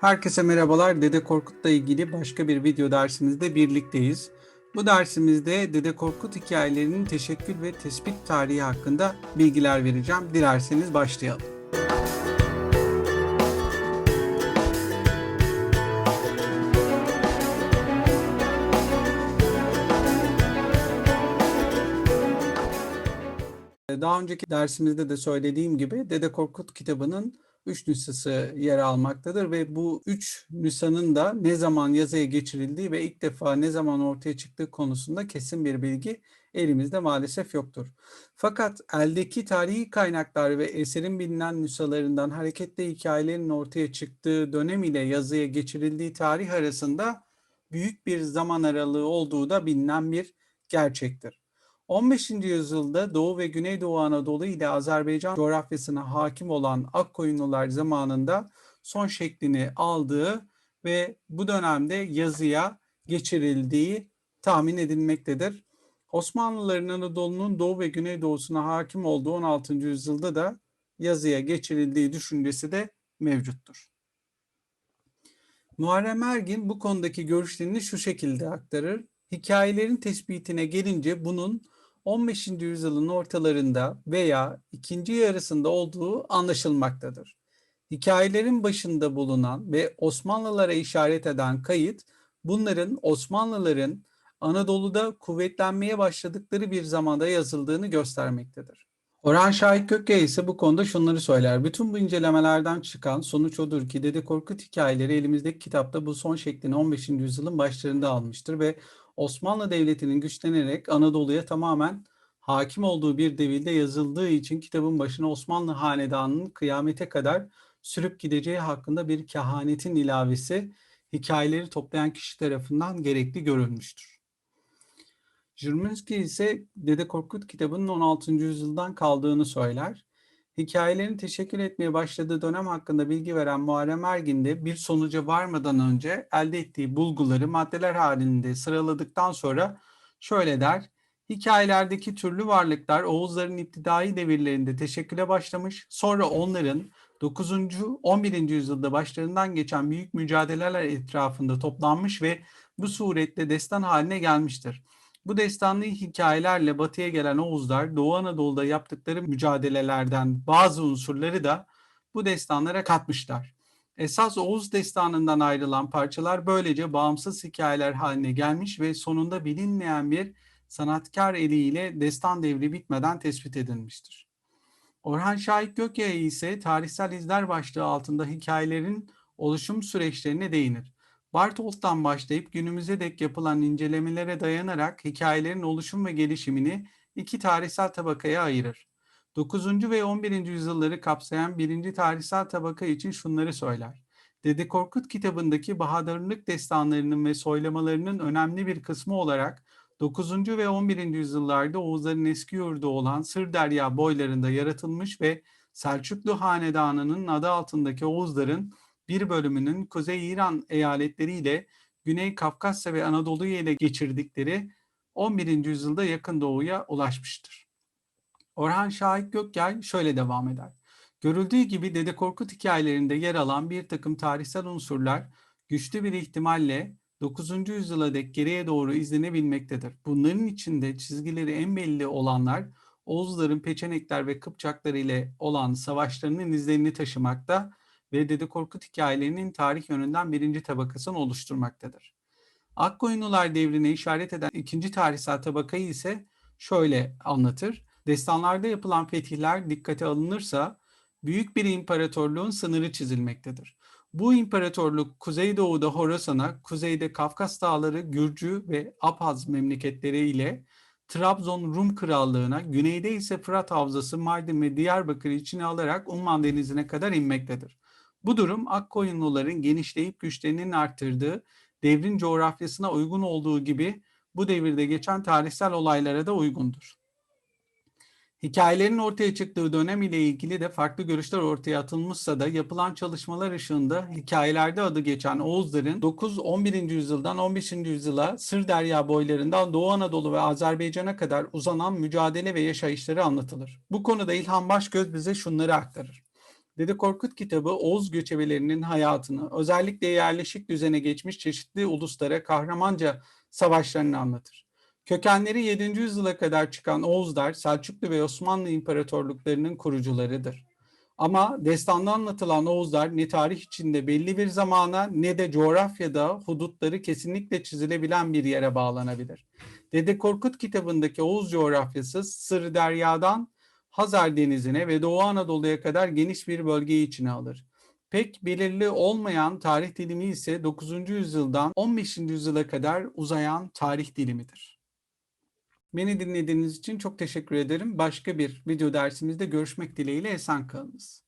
Herkese merhabalar. Dede Korkut'la ilgili başka bir video dersimizde birlikteyiz. Bu dersimizde Dede Korkut hikayelerinin teşekkül ve tespit tarihi hakkında bilgiler vereceğim. Dilerseniz başlayalım. Daha önceki dersimizde de söylediğim gibi Dede Korkut kitabının 3 nüshası yer almaktadır ve bu 3 nüshanın da ne zaman yazıya geçirildiği ve ilk defa ne zaman ortaya çıktığı konusunda kesin bir bilgi elimizde maalesef yoktur. Fakat eldeki tarihi kaynaklar ve eserin bilinen nüshalarından hareketle hikayelerin ortaya çıktığı dönem ile yazıya geçirildiği tarih arasında büyük bir zaman aralığı olduğu da bilinen bir gerçektir. 15. yüzyılda Doğu ve Güneydoğu Anadolu ile Azerbaycan coğrafyasına hakim olan Akkoyunlular zamanında son şeklini aldığı ve bu dönemde yazıya geçirildiği tahmin edilmektedir. Osmanlıların Anadolu'nun Doğu ve Güneydoğusuna hakim olduğu 16. yüzyılda da yazıya geçirildiği düşüncesi de mevcuttur. Muharrem Ergin bu konudaki görüşlerini şu şekilde aktarır. Hikayelerin tespitine gelince bunun 15. yüzyılın ortalarında veya ikinci yarısında olduğu anlaşılmaktadır. Hikayelerin başında bulunan ve Osmanlılara işaret eden kayıt, bunların Osmanlıların Anadolu'da kuvvetlenmeye başladıkları bir zamanda yazıldığını göstermektedir. Orhan Şahit Kökke ise bu konuda şunları söyler. Bütün bu incelemelerden çıkan sonuç odur ki Dede Korkut hikayeleri elimizdeki kitapta bu son şeklini 15. yüzyılın başlarında almıştır ve Osmanlı Devleti'nin güçlenerek Anadolu'ya tamamen hakim olduğu bir devirde yazıldığı için kitabın başına Osmanlı Hanedanı'nın kıyamete kadar sürüp gideceği hakkında bir kehanetin ilavesi hikayeleri toplayan kişi tarafından gerekli görülmüştür. Jurminski ise Dede Korkut kitabının 16. yüzyıldan kaldığını söyler. Hikayelerin teşekkür etmeye başladığı dönem hakkında bilgi veren Muharrem Ergin de bir sonuca varmadan önce elde ettiği bulguları maddeler halinde sıraladıktan sonra şöyle der. Hikayelerdeki türlü varlıklar Oğuzların iptidai devirlerinde teşekküle başlamış, sonra onların 9. 11. yüzyılda başlarından geçen büyük mücadeleler etrafında toplanmış ve bu suretle destan haline gelmiştir. Bu destanlı hikayelerle batıya gelen Oğuzlar Doğu Anadolu'da yaptıkları mücadelelerden bazı unsurları da bu destanlara katmışlar. Esas Oğuz destanından ayrılan parçalar böylece bağımsız hikayeler haline gelmiş ve sonunda bilinmeyen bir sanatkar eliyle destan devri bitmeden tespit edilmiştir. Orhan Şahit Gökyaya ise tarihsel izler başlığı altında hikayelerin oluşum süreçlerine değinir. Bartolt'tan başlayıp günümüze dek yapılan incelemelere dayanarak hikayelerin oluşum ve gelişimini iki tarihsel tabakaya ayırır. 9. ve 11. yüzyılları kapsayan birinci tarihsel tabaka için şunları söyler. Dede Korkut kitabındaki bahadırlık destanlarının ve soylamalarının önemli bir kısmı olarak 9. ve 11. yüzyıllarda Oğuzların eski yurdu olan Sırderya boylarında yaratılmış ve Selçuklu Hanedanı'nın adı altındaki Oğuzların bir bölümünün Kuzey İran eyaletleriyle Güney Kafkasya ve Anadolu'yu ele geçirdikleri 11. yüzyılda yakın doğuya ulaşmıştır. Orhan Şahit Gökyay şöyle devam eder. Görüldüğü gibi Dede Korkut hikayelerinde yer alan bir takım tarihsel unsurlar güçlü bir ihtimalle 9. yüzyıla dek geriye doğru izlenebilmektedir. Bunların içinde çizgileri en belli olanlar Oğuzların Peçenekler ve Kıpçaklar ile olan savaşlarının izlerini taşımakta ve Dede Korkut hikayelerinin tarih yönünden birinci tabakasını oluşturmaktadır. Akkoyunlular devrine işaret eden ikinci tarihsel tabakayı ise şöyle anlatır. Destanlarda yapılan fetihler dikkate alınırsa büyük bir imparatorluğun sınırı çizilmektedir. Bu imparatorluk Kuzeydoğu'da Horasan'a, kuzeyde Kafkas Dağları, Gürcü ve Abhaz memleketleri ile Trabzon Rum Krallığı'na, güneyde ise Fırat Havzası, Mardin ve Diyarbakır içine alarak Umman Denizi'ne kadar inmektedir. Bu durum Akkoyunluların genişleyip güçlerinin arttırdığı, devrin coğrafyasına uygun olduğu gibi bu devirde geçen tarihsel olaylara da uygundur. Hikayelerin ortaya çıktığı dönem ile ilgili de farklı görüşler ortaya atılmışsa da yapılan çalışmalar ışığında hikayelerde adı geçen Oğuzların 9-11. yüzyıldan 15. yüzyıla Sırderya boylarından Doğu Anadolu ve Azerbaycan'a kadar uzanan mücadele ve yaşayışları anlatılır. Bu konuda İlhan Başgöz bize şunları aktarır. Dede Korkut kitabı Oğuz göçebelerinin hayatını, özellikle yerleşik düzene geçmiş çeşitli uluslara kahramanca savaşlarını anlatır. Kökenleri 7. yüzyıla kadar çıkan Oğuzlar, Selçuklu ve Osmanlı imparatorluklarının kurucularıdır. Ama destanda anlatılan Oğuzlar ne tarih içinde belli bir zamana ne de coğrafyada hudutları kesinlikle çizilebilen bir yere bağlanabilir. Dede Korkut kitabındaki Oğuz coğrafyası Sır Derya'dan Hazar Denizi'ne ve Doğu Anadolu'ya kadar geniş bir bölgeyi içine alır. Pek belirli olmayan tarih dilimi ise 9. yüzyıldan 15. yüzyıla kadar uzayan tarih dilimidir. Beni dinlediğiniz için çok teşekkür ederim. Başka bir video dersimizde görüşmek dileğiyle esen kalınız.